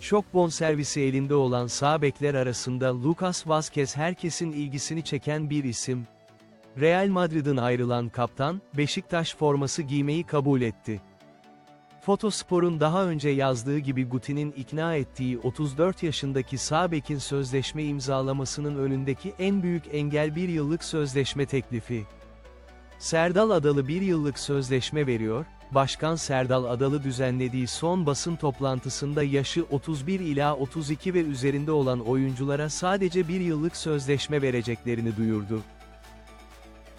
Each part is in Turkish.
Şok bonservisi elinde olan sağ bekler arasında Lucas Vazquez herkesin ilgisini çeken bir isim. Real Madrid'in ayrılan kaptan, Beşiktaş forması giymeyi kabul etti. Fotospor'un daha önce yazdığı gibi Guti'nin ikna ettiği 34 yaşındaki sağ sözleşme imzalamasının önündeki en büyük engel bir yıllık sözleşme teklifi. Serdal Adalı bir yıllık sözleşme veriyor, Başkan Serdal Adalı düzenlediği son basın toplantısında yaşı 31 ila 32 ve üzerinde olan oyunculara sadece bir yıllık sözleşme vereceklerini duyurdu.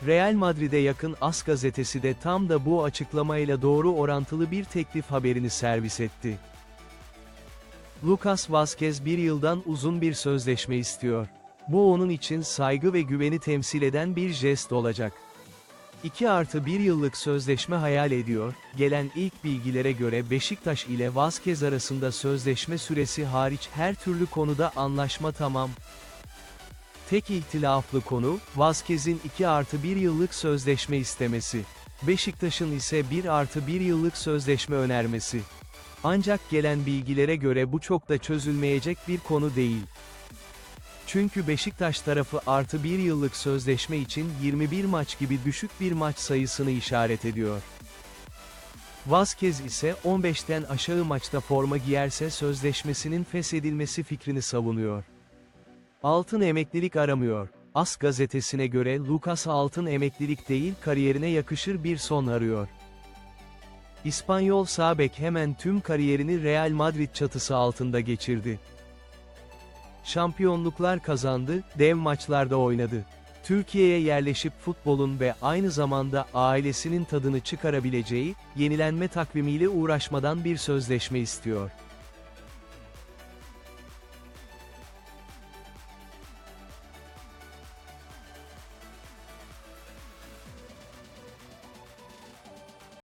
Real Madrid'e yakın AS gazetesi de tam da bu açıklamayla doğru orantılı bir teklif haberini servis etti. Lucas Vazquez bir yıldan uzun bir sözleşme istiyor. Bu onun için saygı ve güveni temsil eden bir jest olacak. 2 artı 1 yıllık sözleşme hayal ediyor, gelen ilk bilgilere göre Beşiktaş ile Vazquez arasında sözleşme süresi hariç her türlü konuda anlaşma tamam. Tek ihtilaflı konu, Vazquez'in 2 artı 1 yıllık sözleşme istemesi. Beşiktaş'ın ise 1 artı 1 yıllık sözleşme önermesi. Ancak gelen bilgilere göre bu çok da çözülmeyecek bir konu değil. Çünkü Beşiktaş tarafı artı bir yıllık sözleşme için 21 maç gibi düşük bir maç sayısını işaret ediyor. Vazquez ise 15'ten aşağı maçta forma giyerse sözleşmesinin feshedilmesi fikrini savunuyor. Altın emeklilik aramıyor. As gazetesine göre Lucas altın emeklilik değil kariyerine yakışır bir son arıyor. İspanyol sağ bek hemen tüm kariyerini Real Madrid çatısı altında geçirdi. Şampiyonluklar kazandı, dev maçlarda oynadı. Türkiye'ye yerleşip futbolun ve aynı zamanda ailesinin tadını çıkarabileceği, yenilenme takvimiyle uğraşmadan bir sözleşme istiyor.